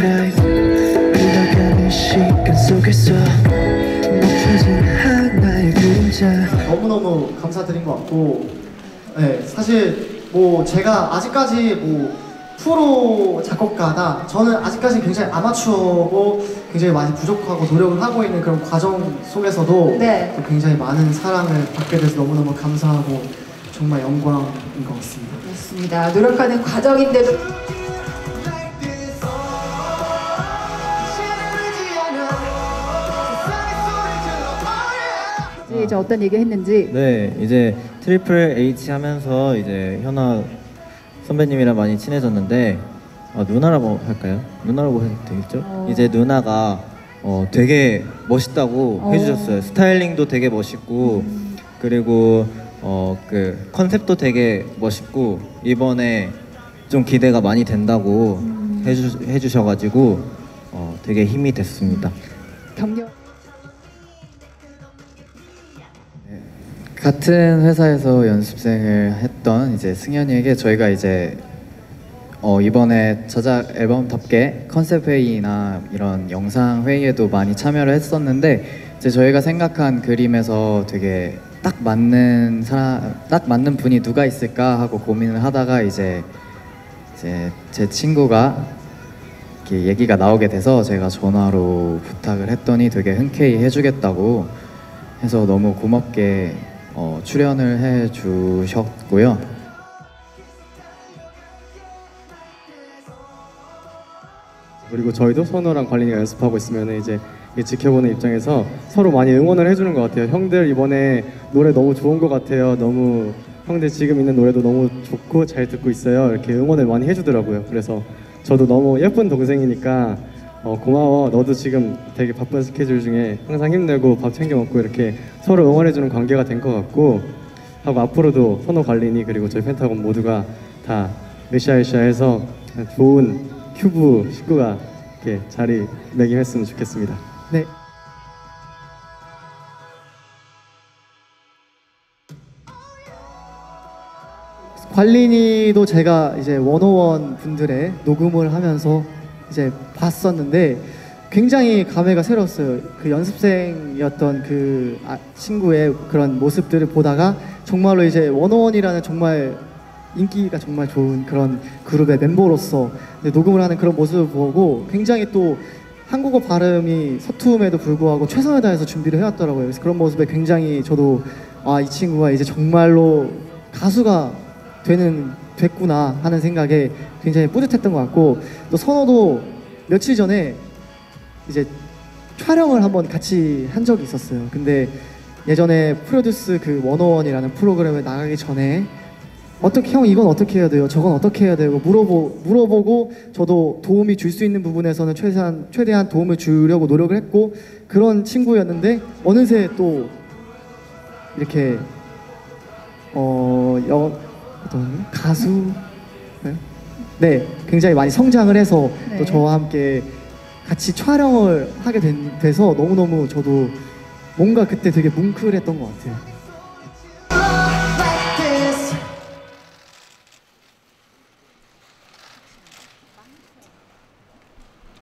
life 흘러가는 시간 속에서 멈춰진 하나의 그림자 너무너무 감사드린 것 같고 네, 사실 뭐 제가 아직까지 뭐 프로 작곡가다 저는 아직까지 굉장히 아마추어고 굉장히 많이 부족하고 노력을 하고 있는 그런 과정 속에서도 네. 또 굉장히 많은 사랑을 받게 돼서 너무너무 감사하고 정말 영광인 것 같습니다. 맞습니다. 노력하는 과정인데도 이제 어떤 얘기 했는지 네, 이제 트리플 H 하면서 이제 현아 선배님이랑 많이 친해졌는데 아, 누나라고 할까요? 누나라고 해도 되겠죠? 어. 이제 누나가 어, 되게 멋있다고 어. 해주셨어요. 스타일링도 되게 멋있고 그리고 어, 그 컨셉도 되게 멋있고 이번에 좀 기대가 많이 된다고 해주, 해주셔가지고 어, 되게 힘이 됐습니다. 격려 같은 회사에서 연습생을 했던 이제 승현이에게 저희가 이제 어 이번에 저작 앨범답게 컨셉 회의나 이런 영상 회의에도 많이 참여를 했었는데 이제 저희가 생각한 그림에서 되게 딱 맞는 사람 딱 맞는 분이 누가 있을까 하고 고민을 하다가 이제 이제 제 친구가 이렇게 얘기가 나오게 돼서 제가 전화로 부탁을 했더니 되게 흔쾌히 해주겠다고 해서 너무 고맙게 어, 출연을 해 주셨고요. 그리고 저희도 선우랑 관린이가 연습하고 있으면 이제 지켜보는 입장에서 서로 많이 응원을 해주는 것 같아요. 형들 이번에 노래 너무 좋은 것 같아요. 너무 형들 지금 있는 노래도 너무 좋고 잘 듣고 있어요. 이렇게 응원을 많이 해주더라고요. 그래서 저도 너무 예쁜 동생이니까 어, 고마워. 너도 지금 되게 바쁜 스케줄 중에 항상 힘내고 밥 챙겨 먹고 이렇게 서로 응원해주는 관계가 된 것 같고 하고 앞으로도 선우 관린이 그리고 저희 펜타곤 모두가 다 으쌰으쌰해서 좋은 큐브 식구가 이렇게 자리 매김했으면 좋겠습니다. 네. 관린이도 제가 이제 원오원 분들의 녹음을 하면서 이제 봤었는데 굉장히 감회가 새로웠어요. 그 연습생이었던 그 아- 친구의 그런 모습들을 보다가 정말로 이제 원오원이라는 정말 인기가 정말 좋은 그런 그룹의 멤버로서 녹음을 하는 그런 모습을 보고 굉장히 또 한국어 발음이 서투음에도 불구하고 최선을 다해서 준비를 해왔더라고요. 그래서 그런 모습에 굉장히 저도 아 이 친구가 이제 정말로 가수가 되는 됐구나 하는 생각에 굉장히 뿌듯했던 것 같고 또 선호도 며칠 전에 이제 촬영을 한번 같이 한 적이 있었어요. 근데 예전에 프로듀스 그 원어원이라는 프로그램에 나가기 전에 어떻게 형 이건 어떻게 해야 돼요? 저건 어떻게 해야 돼요? 물어보 물어보고 저도 도움이 줄 수 있는 부분에서는 최대한 최대한 도움을 주려고 노력을 했고 그런 친구였는데 어느새 또 이렇게 어 여 어떤 가수 네? 네 굉장히 많이 성장을 해서 네. 또 저와 함께 같이 촬영을 하게 된, 돼서 너무 너무 저도 뭔가 그때 되게 뭉클했던 것 같아요.